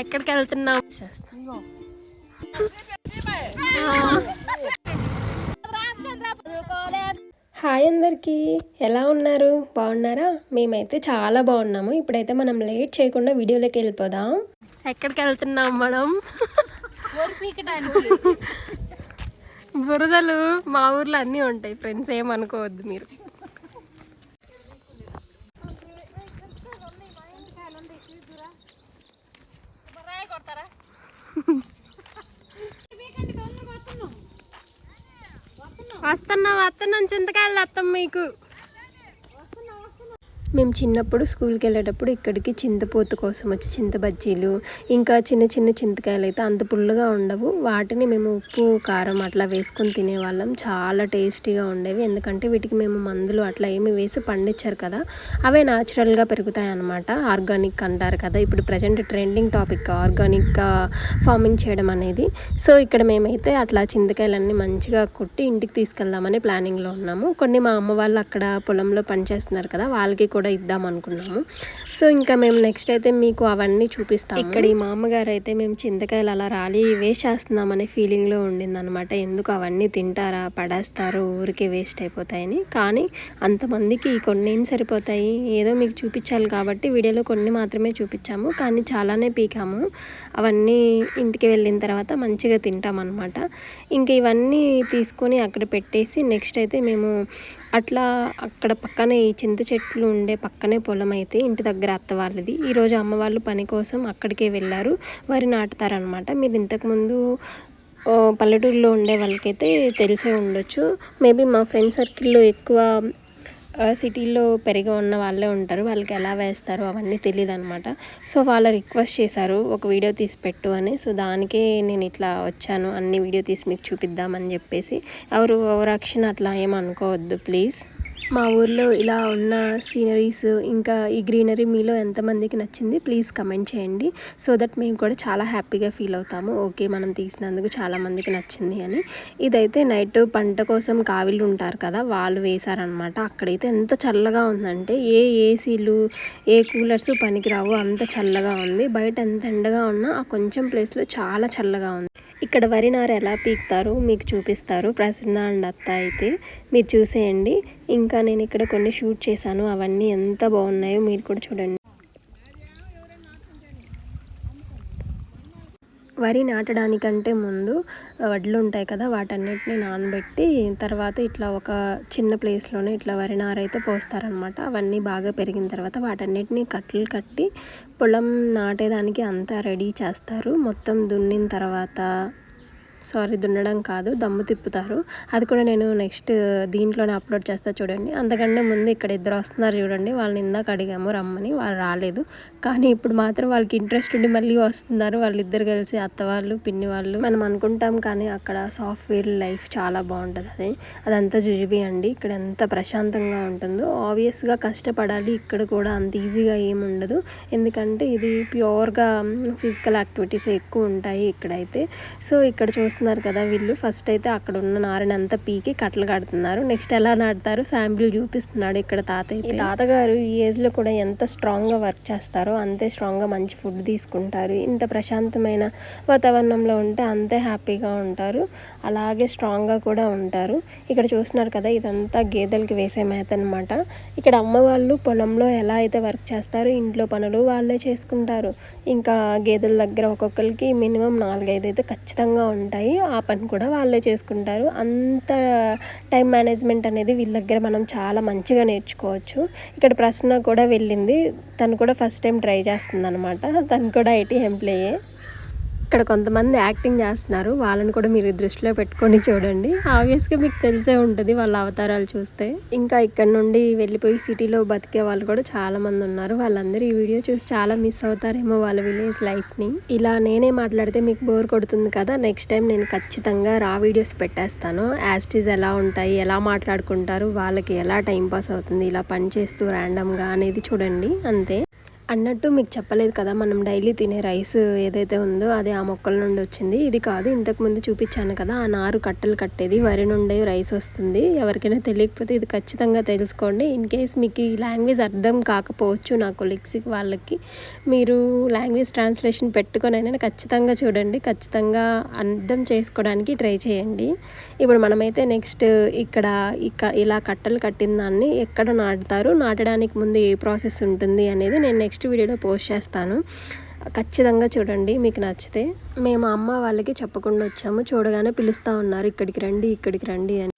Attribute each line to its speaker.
Speaker 1: ఎక్కడికి వెళ్తున్నాం హాయ్ అందరికీ. ఎలా ఉన్నారు? బాగున్నారా? మేమైతే చాలా బాగున్నాము. ఇప్పుడైతే మనం లేట్ చేయకుండా వీడియోలోకి వెళ్ళిపోదాం. ఎక్కడికి వెళ్తున్నాం మనం బురదలు మా ఊర్లో అన్నీ ఉంటాయి ఫ్రెండ్స్ ఏమనుకోవద్దు మీరు. వస్తున్నాం వస్తున్నాం చింతకాయలు వస్తాం మీకు. మేము చిన్నప్పుడు స్కూల్కి వెళ్ళేటప్పుడు ఇక్కడికి చింతపూత కోసం వచ్చి చింత బజ్జీలు ఇంకా చిన్న చిన్న చింతకాయలు అయితే అంత పుల్లగా ఉండవు. వాటిని మేము ఉప్పు కారం అట్లా వేసుకొని తినేవాళ్ళం. చాలా టేస్టీగా ఉండేవి. ఎందుకంటే వీటికి మేము మందులు అట్లా ఏమి వేసి పండించారు కదా. అవే న్యాచురల్గా పెరుగుతాయి అన్నమాట ఆర్గానిక్ అంటారు కదా. ఇప్పుడు ప్రజెంట్ ట్రెండింగ్ టాపిక్ ఆర్గానిక్గా ఫార్మింగ్ చేయడం అనేది. సో ఇక్కడ మేమైతే అట్లా చింతకాయలన్నీ మంచిగా కొట్టి ఇంటికి తీసుకెళ్దామని ప్లానింగ్లో ఉన్నాము. కొన్ని మా అమ్మ వాళ్ళు అక్కడ పొలంలో పనిచేస్తున్నారు కదా. వాళ్ళకి కూడా ఇద్దాం అనుకున్నాము. సో ఇంకా మేము నెక్స్ట్ అయితే మీకు అవన్నీ చూపిస్తాం ఇక్కడ ఈ మా అమ్మగారు అయితే మేము చింతకాయలు అలా రాలి వేస్ట్ చేస్తున్నామనే ఫీలింగ్లో ఉండిందనమాట ఎందుకు అవన్నీ తింటారా పడేస్తారు ఊరికే వేస్ట్ అయిపోతాయని. కానీ అంతమందికి కొన్ని ఏం సరిపోతాయి? ఏదో మీకు చూపించాలి కాబట్టి వీడియోలో కొన్ని మాత్రమే చూపించాము. కానీ చాలానే పీకాము. అవన్నీ ఇంటికి వెళ్ళిన తర్వాత మంచిగా తింటాం అనమాట ఇంకా ఇవన్నీ తీసుకొని అక్కడ పెట్టేసి నెక్స్ట్ అయితే మేము అట్లా అక్కడ పక్కనే ఈ చింత చెట్లు ఉండే పక్కనే పొలం అయితే ఇంటి దగ్గర అత్త వాళ్ళది ఈరోజు అమ్మ వాళ్ళు పని కోసం అక్కడికే వెళ్ళారు. వరి నాటుతారనమాట మీరు ఇంతకుముందు పల్లెటూరులో ఉండే వాళ్ళకైతే తెలిసే ఉండొచ్చు. మేబీ మా ఫ్రెండ్ సర్కిల్లో ఎక్కువ సిటీల్లో సిటీలో పెరిగి ఉన్న వాళ్ళే ఉంటారు. వాళ్ళకి ఎలా వేస్తారో అవన్నీ తెలియదు అనమాట సో వాళ్ళు రిక్వెస్ట్ చేశారు ఒక వీడియో తీసి పెట్టు అని. సో దానికే నేను ఇట్లా వచ్చాను. అన్ని వీడియో తీసి మీకు చూపిద్దామని చెప్పేసి. ఎవరు ఓవరాక్షన్ అట్లా ఏమనుకోవద్దు ప్లీజ్. మా ఊర్లో ఇలా ఉన్న సీనరీస్ ఇంకా ఈ గ్రీనరీ మీలో ఎంతమందికి నచ్చింది ప్లీజ్ కమెంట్ చేయండి. సో దట్ మేము కూడా చాలా హ్యాపీగా ఫీల్ అవుతాము. ఓకే మనం తీసినందుకు చాలా మందికి నచ్చింది అని. ఇదైతే నైట్ పంట కోసం కావిళ్ళు ఉంటారు కదా వాళ్ళు వేశారనమాట అక్కడైతే ఎంత చల్లగా ఉందంటే ఏ ఏసీలు ఏ కూలర్స్ పనికిరావు అంత చల్లగా ఉంది. బయట ఎంత ఎండగా ఉన్నా ఆ కొంచెం ప్లేస్లో చాలా చల్లగా ఉంది. ఇక్కడ వరి నార ఎలా పీకుతారో మీకు చూపిస్తారు. ప్రసన్న అండ్ అత్త అయితే మీరు చూసేయండి. ఇంకా నేను ఇక్కడ కొన్ని షూట్ చేశాను. అవన్నీ ఎంత బాగున్నాయో మీరు కూడా చూడండి. వరి నాటడానికంటే ముందు వడ్లు ఉంటాయి కదా వాటన్నిటిని నానబెట్టి తర్వాత ఇట్లా ఒక చిన్న ప్లేస్లోనే ఇట్లా వరి నారైతే పోస్తారనమాట. అవన్నీ బాగా పెరిగిన తర్వాత వాటన్నిటిని కట్టలు కట్టి పొలం నాటేదానికి అంతా రెడీ చేస్తారు. మొత్తం దున్నిన తర్వాత సారీ దున్నడం కాదు దమ్ము తిప్పుతారు. అది కూడా నేను నెక్స్ట్ దీంట్లోనే అప్లోడ్ చేస్తా చూడండి. అంతకంటే ముందు ఇక్కడ ఇద్దరు వస్తున్నారు చూడండి. వాళ్ళని ఇందాక అడిగాము రమ్మని. వాళ్ళు రాలేదు. కానీ ఇప్పుడు మాత్రం వాళ్ళకి ఇంట్రెస్ట్ ఉండి మళ్ళీ వస్తున్నారు. వాళ్ళిద్దరు కలిసి అత్త వాళ్ళు పిన్ని వాళ్ళు. మనం అనుకుంటాం కానీ అక్కడ సాఫ్ట్వేర్ లైఫ్ చాలా బాగుంటుంది అది. అదంతా జుజుబి అండి. ఇక్కడ ఎంత ప్రశాంతంగా ఉంటుందో. ఆబ్వియస్గా కష్టపడాలి. ఇక్కడ కూడా అంత ఈజీగా ఏమి ఉండదు. ఎందుకంటే ఇది ప్యూర్గా ఫిజికల్ యాక్టివిటీస్ ఎక్కువ ఉంటాయి ఇక్కడైతే. సో ఇక్కడ చూస్తున్నారు కదా వీళ్ళు. ఫస్ట్ అయితే అక్కడ ఉన్న నారని అంతా పీకి కట్టలు కడుతున్నారు. నెక్స్ట్ ఎలా నాటుతారు? శాంపిల్ చూపిస్తున్నాడు ఇక్కడ తాతయ్య ఈ తాతగారు ఈ ఏజ్లో కూడా ఎంత స్ట్రాంగ్గా వర్క్ చేస్తారో అంతే స్ట్రాంగ్గా మంచి ఫుడ్ తీసుకుంటారు. ఇంత ప్రశాంతమైన వాతావరణంలో ఉంటే అంతే హ్యాపీగా ఉంటారు. అలాగే స్ట్రాంగ్గా కూడా ఉంటారు. ఇక్కడ చూస్తున్నారు కదా ఇదంతా గేదెలకి వేసే మేత అనమాట ఇక్కడ అమ్మ వాళ్ళు పొలంలో ఎలా అయితే వర్క్ చేస్తారో ఇంట్లో పనులు వాళ్ళే చేసుకుంటారు. ఇంకా గేదెల దగ్గర ఒక్కొక్కరికి మినిమం నాలుగైదు అయితే ఖచ్చితంగా ఉంటాయి. ఆ పని కూడా వాళ్ళే చేసుకుంటారు. అంత టైం మేనేజ్మెంట్ అనేది వీళ్ళ దగ్గర మనం చాలా మంచిగా నేర్చుకోవచ్చు. ఇక్కడ ప్రశ్న కూడా వెళ్ళింది. తను కూడా ఫస్ట్ టైం ట్రై చేస్తుంది అనమాట తను కూడా ఐటీ ఎంప్లాయే. ఇక్కడ కొంతమంది యాక్టింగ్ చేస్తున్నారు. వాళ్ళని కూడా మీరు దృష్టిలో పెట్టుకొని చూడండి. ఆబ్వియస్గా మీకు తెలిసే ఉంటుంది వాళ్ళ అవతారాలు చూస్తే. ఇంకా ఇక్కడ నుండి వెళ్ళిపోయి సిటీలో బతికే వాళ్ళు కూడా చాలా మంది ఉన్నారు. వాళ్ళందరూ ఈ వీడియో చూసి చాలా మిస్ అవుతారేమో వాళ్ళ విలేజ్ లైఫ్ని. ఇలా నేనే మాట్లాడితే మీకు బోర్ కొడుతుంది కదా నెక్స్ట్ టైం నేను ఖచ్చితంగా రా వీడియోస్ పెట్టేస్తాను. యాస్టీస్ ఎలా ఉంటాయి ఎలా మాట్లాడుకుంటారు వాళ్ళకి ఎలా టైం పాస్ అవుతుంది ఇలా పని చేస్తూ ర్యాండమ్గా అనేది చూడండి. అంతే. అన్నట్టు మీకు చెప్పలేదు కదా మనం డైలీ తినే రైస్ ఏదైతే ఉందో అది ఆ మొక్కల నుండి వచ్చింది. ఇది కాదు ఇంతకుముందు చూపించాను కదా ఆ నారు కట్టలు కట్టేది వరి నుండి రైస్ వస్తుంది. ఎవరికైనా తెలియకపోతే ఇది ఖచ్చితంగా తెలుసుకోండి. ఇన్ కేస్ మీకు ఈ లాంగ్వేజ్ అర్థం కాకపోవచ్చు నా కొలీగ్స్ వాళ్ళకి మీరు లాంగ్వేజ్ ట్రాన్స్లేషన్ పెట్టుకొని అయినా ఖచ్చితంగా చూడండి. ఖచ్చితంగా అర్థం చేసుకోవడానికి ట్రై చేయండి. ఇప్పుడు మనమైతే నెక్స్ట్ ఇక్కడ ఇక ఇలా కట్టలు కట్టిన దాన్ని ఎక్కడ నాటుతారు? నాటడానికి ముందు ఏ ప్రాసెస్ ఉంటుంది అనేది నేను నెక్స్ట్ వీడియోలో పోస్ట్ చేస్తాను. ఖచ్చితంగా చూడండి మీకు నచ్చితే. మేము అమ్మ వాళ్ళకి చెప్పకుండా వచ్చాము. చూడగానే పిలుస్తూ ఉన్నారు ఇక్కడికి రండి ఇక్కడికి రండి అని.